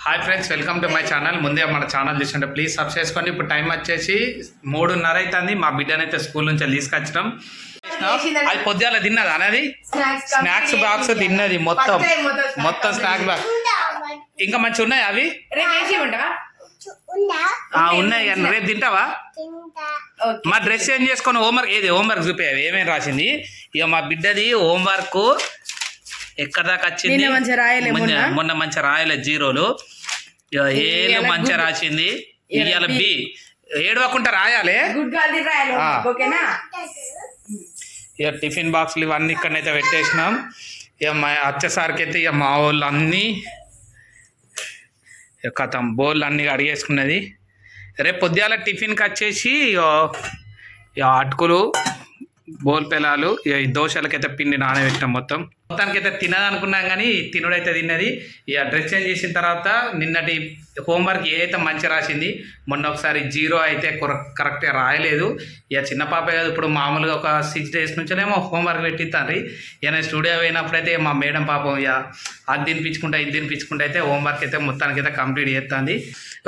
Hi friends welcome to my channel ముందే మన channel చూసింటే please subscribe చేసుకోండి. ఇప్పుడు టైం వచ్చేసి మూడున్నర అవుతుంది మా బిడ్డనైతే స్కూల్ నుంచి తీసుకొచ్చడం అది పొద్దుగాల తిన్నది అనేది? స్నాక్స్ బాక్స్ తిన్నది మొత్తం. మొత్తం స్నాక్స్ బాక్స్ ఇంకా మంచిగా ఉన్నాయి అవి? ఉన్నాయి కానీ రేపు తింటావా? ఓకే. మా డ్రెస్ చేంజ్ చేసుకొని హోంవర్క్ ఏది హోంవర్క్ చూపేవి ఏమేమి రాసింది? ఇక మా బిడ్డది హోంవర్క్ ఎక్కడ దాకా వచ్చింది? మొన్న. మంచిగా రాయలే జీరోలు. ఏలు good. రాసింది. ఇవాళ. బి. ఏడవకుండా రాయాలి? ఇక టిఫిన్ బాక్స్లు ఇవన్నీ ఇక్కడనైతే పెట్టేసినాం. ఇక మా వచ్చేసరికి అయితే ఇక మా వాళ్ళు అన్నీ ఇక కథం బోల్ అన్నీ అడిగేసుకున్నది రేపు పొద్దుగాల టిఫిన్కి వచ్చేసి ఇక అటుకులు బోల్ పెలాలు ఇక ఈ దోశలకైతే పిండి నానబెట్టాం మొత్తం. మొత్తానికైతే తినదనుకున్నాం కానీ తినుడైతే తిన్నది. ఇక డ్రెస్ చేంజ్ చేసిన తర్వాత నిన్నటి హోంవర్క్ ఏదైతే మంచి రాసింది మొన్న ఒకసారి జీరో అయితే కరెక్ట్గా రాయలేదు. ఇక చిన్న పాప కాదు ఇప్పుడు మామూలుగా ఒక సిక్స్ డేస్ నుంచేనేమో హోంవర్క్ పెట్టిస్తాను ఇక నేను స్టూడియో పోయినప్పుడైతే మా మేడం పాపం ఇక అది తినిపించుకుంటా ఇది తినిపించుకుంటా అయితే హోంవర్క్ అయితే మొత్తానికి అయితే కంప్లీట్ చేస్తుంది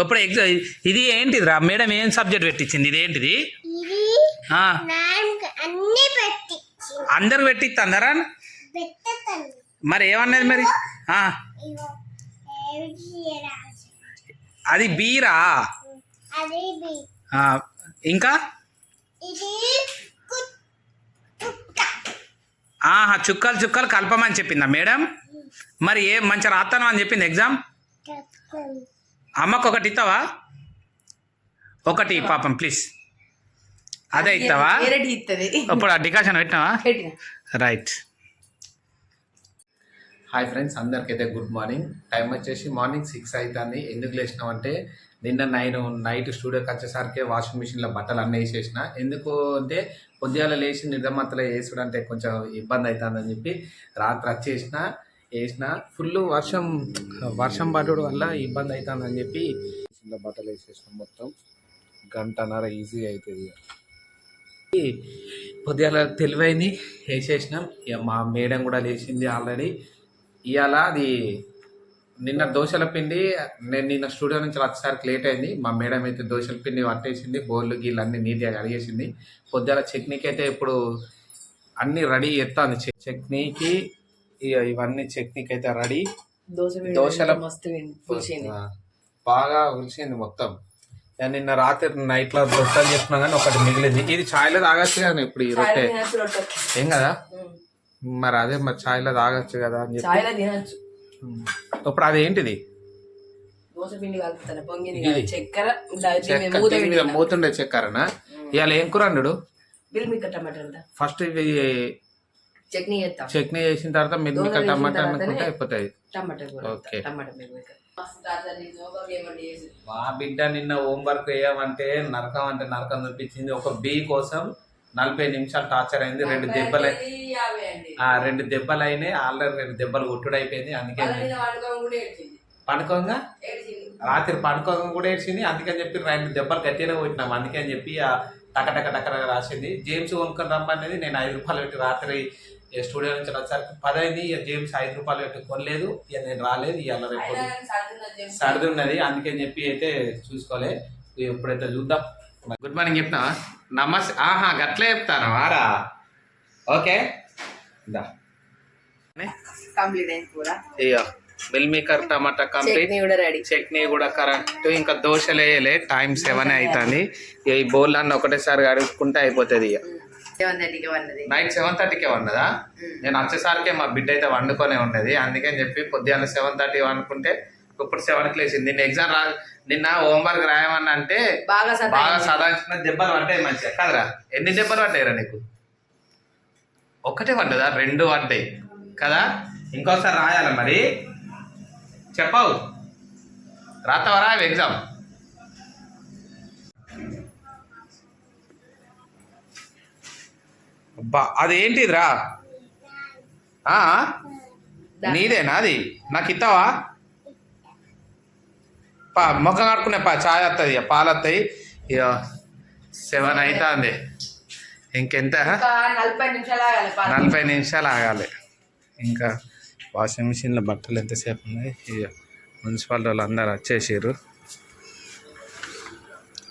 ఇప్పుడు ఎగ్జామ్ ఇది ఏంటిది రా మేడం ఏం సబ్జెక్ట్ పెట్టించింది ఇది ఏంటిది అన్ని పెట్టి అందరు మరి ఏమన్నది మరి? అది బీరా? ఇంకా? ఆహా చుక్కలు చుక్కలు కలపమని చెప్పిందా మేడం? మరి ఏ మంచి రాస్తాను అని చెప్పింది ఎగ్జామ్. అమ్మకు ఒకటి ఇస్తావా ఒకటి పాపం ప్లీజ్. అదే ఇస్తావా ఇప్పుడు ఆ డికాషన్ పెట్టినావా? పెట్టిన. రైట్ హాయ్ ఫ్రెండ్స్ అందరికైతే గుడ్ మార్నింగ్ టైం వచ్చేసి మార్నింగ్ సిక్స్ అవుతుంది ఎందుకు లేచినామంటే నిన్న నైన్ నైట్ స్టూడియోకి వచ్చేసరికి వాషింగ్ మిషన్లో బట్టలు అన్నీ వేసేసిన. ఎందుకు అంటే పొద్దుగాల లేచి నిర్దమత్తలో వేసుడు అంటే కొంచెం ఇబ్బంది అవుతుందని చెప్పి రాత్రి వచ్చేసిన వేసిన. ఫుల్ వర్షం వర్షం పడడం వల్ల ఇబ్బంది అవుతుందని చెప్పి మిషన్లో బట్టలు వేసేసిన మొత్తం. గంటన్నర ఈజీ అవుతుంది పొద్దుగాల తెలివైంది వేసేసినాం ఇక మా మేడం కూడా లేచింది ఆల్రెడీ. ఇవాళ అది నిన్న దోశల పిండి నేను నిన్న స్టూడియో నుంచి వచ్చేసరికి లేట్ అయింది. మా మేడం అయితే దోశల పిండి పట్టేసింది బోర్లు గీళ్ళు అన్నీ నీట్గా కడిగేసింది. పొద్దుగాల చట్నీకి అయితే ఇప్పుడు అన్నీ రెడీ ఎత్తాను చట్నీకి ఇవన్నీ చట్నీకి అయితే రెడీ. దోశల- బాగా ఉలిసింది మొత్తం. నిన్న రాత్రి నైట్లో రొట్టెలు చేస్తున్నాం కానీ ఒకటి మిగిలింది. ఇది ఛాయ్లో తాగొచ్చు కదా ఇప్పుడు ఈ రొట్టె? ఏం కదా. మరి అదే మరి ఛాయ్లో తాగొచ్చు కదా అని చెప్పి. ఇప్పుడు అదేంటిది ఇది. మూతుండే చక్కెరనా? ఇవాళ ఏం కూర అన్నాడు ఫస్ట్ ఇవి చట్నీ చేసిన తర్వాత మిల్మిక టమాటా అనుకుంటే అయిపోతాయి. ఓకే. మా బిడ్డ నిన్న హోంవర్క్ వేయమంటే నరకం అంటే నరకం చూపించింది. ఒక బి కోసం నలభై నిమిషాలు టార్చర్ అయింది. రెండు దెబ్బలు. ఆ రెండు దెబ్బలు అయినాయి ఆల్రెడీ రెండు దెబ్బలు కొట్టుడు అయిపోయింది. అందుకే. పడుకోగా. రాత్రి పడుకోగా కూడా ఏడ్చింది. అందుకని చెప్పి రెండు దెబ్బలు గట్టిగా కొట్టినాం. అందుకని చెప్పి ఆ టక టక టక టక రాసింది. జేమ్స్ కొనుక్కొని రమ్మనేది నేను ఐదు రూపాయలు పెట్టి రాత్రి స్టూడియో నుంచి వచ్చేసరికి పదైంది. ఇక జేమ్స్ ఐదు రూపాయలు పెట్టి కొనలేదు. ఇక నేను రాలేదు. ఇవాళ రేపు. సర్ది ఉన్నది అందుకని చెప్పి అయితే చూసుకోలే. ఇక ఇప్పుడైతే చూద్దాం. గుడ్ మార్నింగ్ చెప్తా నమస్తే ఆహా గట్లే చెప్తాను. ఆరా. ఓకే. దా కంప్లీట్ అయింది కూడా. మిల్ మేకర్ టమాటా కంప్లీట్. చట్నీ కూడా రెడీ చట్నీ కూడా కరెక్ట్. ఇంకా దోశలు వేయలే. టైం సెవెన్ అవుతుంది ఈ బౌల్ అన్న ఒకటేసారి అడుగుకుంటే అయిపోతుంది ఇక. సెవెన్ నైట్ సెవెన్ థర్టీకే ఉన్నదా నేను వచ్చేసరికి మా బిడ్డ అయితే వండుకొనే ఉండేది. అందుకని చెప్పి పొద్దున్న సెవెన్ థర్టీ అనుకుంటే ఇప్పుడు సెవెన్కి లేచింది. నిన్న ఎగ్జామ్ రా నిన్న హోంవర్క్ రాయమని అంటే బాగా బాగా సదాయించిన దెబ్బలు పడ్డాయి మంచిగా. కదరా ఎన్ని దెబ్బలు పడ్డాయిరా నీకు? ఒకటే పడ్డదా? రెండు పడ్డాయి. కదా? ఇంకోసారి రాయాలి మరి? చెప్పవు. రాతావరా ఎగ్జామ్ అబ్బా అది ఏంటిదిరా? ఆ? నీదేనా అది? నాకు ఇస్తావా పా ముఖం కడుకునే పా చాయ్ వస్తుంది పాలు వస్తాయి ఇక సెవెన్ అవుతుంది ఇంకెంత. నలభై నిమిషాలు ఆగాలి. ఇంకా వాషింగ్ మిషన్లో బట్టలు ఎంతసేపు ఉన్నాయి? మున్సిపాలిటీ వాళ్ళు అందరు వచ్చేసారు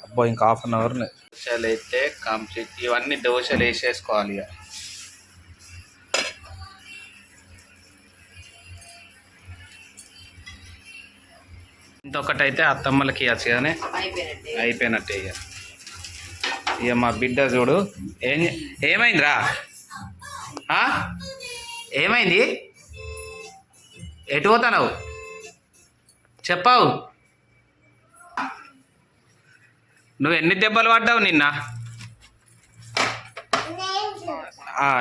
అబ్బో ఇంకా హాఫ్ అన్ అవర్ దోశలు అయితే కంప్లీట్ ఇవన్నీ దోశలు వేసేసుకోవాలి ఇక. ఇంకొకటైతే అత్తమ్మలకి ఇవ్వచ్చు కానీ అయిపోయినట్టే ఇక. ఇక మా బిడ్డ చూడు. ఏం ఏమైందిరా? ఏమైంది? ఎటు పోతావు చెప్పావు. నువ్వు ఎన్ని దెబ్బలు పడ్డావు నిన్న?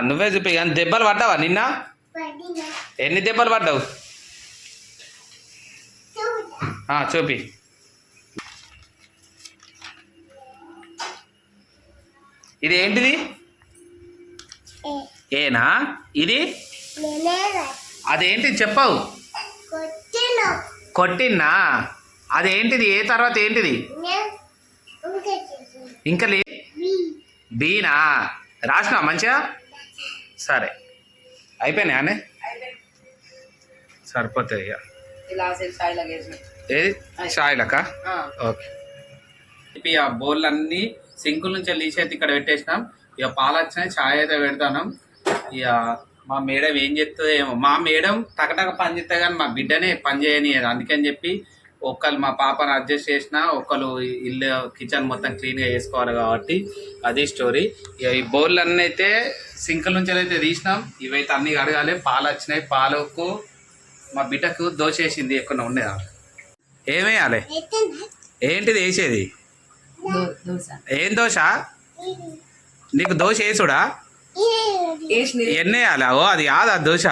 నువ్వే చూపి కానీ దెబ్బలు పడ్డావా నిన్న? ఎన్ని దెబ్బలు పడ్డావు? చూపి. ఇది ఏంటిది? ఏనా? ఇది? అదేంటి చెప్పావు? కొట్టిన? అదేంటిది? ఏ తర్వాత ఏంటిది? ఇంకా లే బీనా? రాసినా మంచిగా? సరే. అయిపోయినాయి అనే సరిపోతాయి ఇక. ఏది? షాయిలక. ఓకే. ఇక ఆ బౌల్ అన్ని సింకుల నుంచి తీసేది ఇక్కడ పెట్టేసినాం. ఇక పాలు వచ్చినాయి ఛాయ్ అయితే పెడతాను. ఇక మా మేడం ఏం చెప్తుందో ఏమో. మా మేడం టకటక పని చేస్తే కానీ మా బిడ్డనే పని చేయనియదు. అందుకని చెప్పి ఒక్కరు మా పాపను అడ్జస్ట్ చేసిన ఒకరు ఇల్లు కిచెన్ మొత్తం క్లీన్గా చేసుకోవాలి కాబట్టి అది స్టోరీ. ఇక ఈ బౌల్ అన్నీ అయితే సింకుల నుంచి అయితే తీసినాం. ఇవైతే అన్ని కడగాలి. పాలు వచ్చినాయి. పాలకు మా బిడ్డకు దోశ వేసింది ఎక్కువ ఉండేదా ఏమేయాలి ఏంటిది వేసేది? ఏం దోశ? నీకు దోశ వేసుడా? ఎన్ని వేయాలి? ఓ అది కాదా దోశ?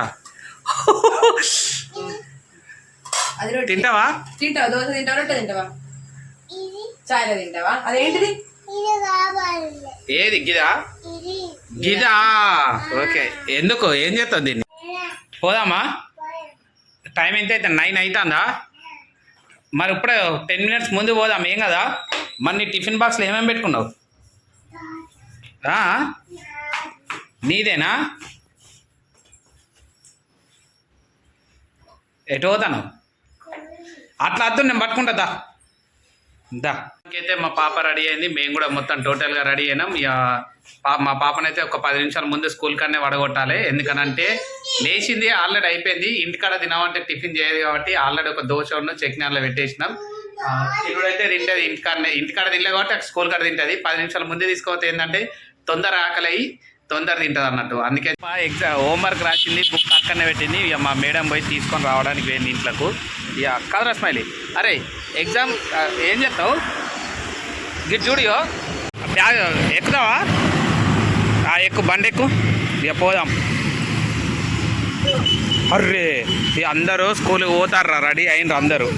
అది రొట్టె. తింటావా? తింటావా? దోశ తింటావా? రొట్టె తింటావా? ఇది. చాయ్లో తింటావా? అదేంటిది? ఇది కావాలి ఏది? గిదా? గిదా. ఓకే. ఎందుకు? ఏం చేస్తావు దీన్ని? పోదామా? టైం ఎంత అయితే? నైన్ అవుతుందా మరి ఇప్పుడే టెన్ మినిట్స్ ముందు పోదాం. ఏం కదా? మరి నీ టిఫిన్ బాక్స్లో ఏమేమి పెట్టుకున్నావు? ఆ? నీదేనా? ఎటో పోతాను? అట్లా వద్దు నేను పట్టుకుంటా దా. దా. అయితే మా పాప రెడీ అయింది. మేము కూడా మొత్తం టోటల్గా రెడీ అయినాం. ఇక మా పాపనైతే ఒక పది నిమిషాల ముందు స్కూల్ కన్నా వడగొట్టాలి. ఎందుకనంటే లేచింది ఆల్రెడీ అయిపోయింది. ఇంటికాడ తినమంటే టిఫిన్ చేయదు కాబట్టి ఆల్రెడీ ఒక దోశ ఉన్న చట్నీ అలా పెట్టేసినాం. ఆ, తినుడైతే తింటది ఇంటికాడనే. ఇంటికాడ తినలే కాబట్టి స్కూల్ కాడ తింటుంది. పది నిమిషాల ముందే తీసుకోవద్దు ఏంటంటే తొందర ఆకలి అయ్యి తొందర తింటది అన్నట్టు. అందుకే మా ఎగ్జామ్ హోంవర్క్ రాసింది బుక్ అక్కడనే పెట్టింది. ఇక మా మేడం పోయి తీసుకొని రావడానికి పోయింది ఇంట్లోకు. ఇక కదరా స్మైలీ? అరే ఎగ్జామ్ ఏం చేస్తావు? గిట్ చూడియో బ్యాగ్ ఎక్కుదావా ఆ, ఎక్కు బండి ఎక్కు. ఇక పోదాం. అర్రే ఇక అందరూ స్కూల్కి పోతారా రెడీ అయినరు అందరూ.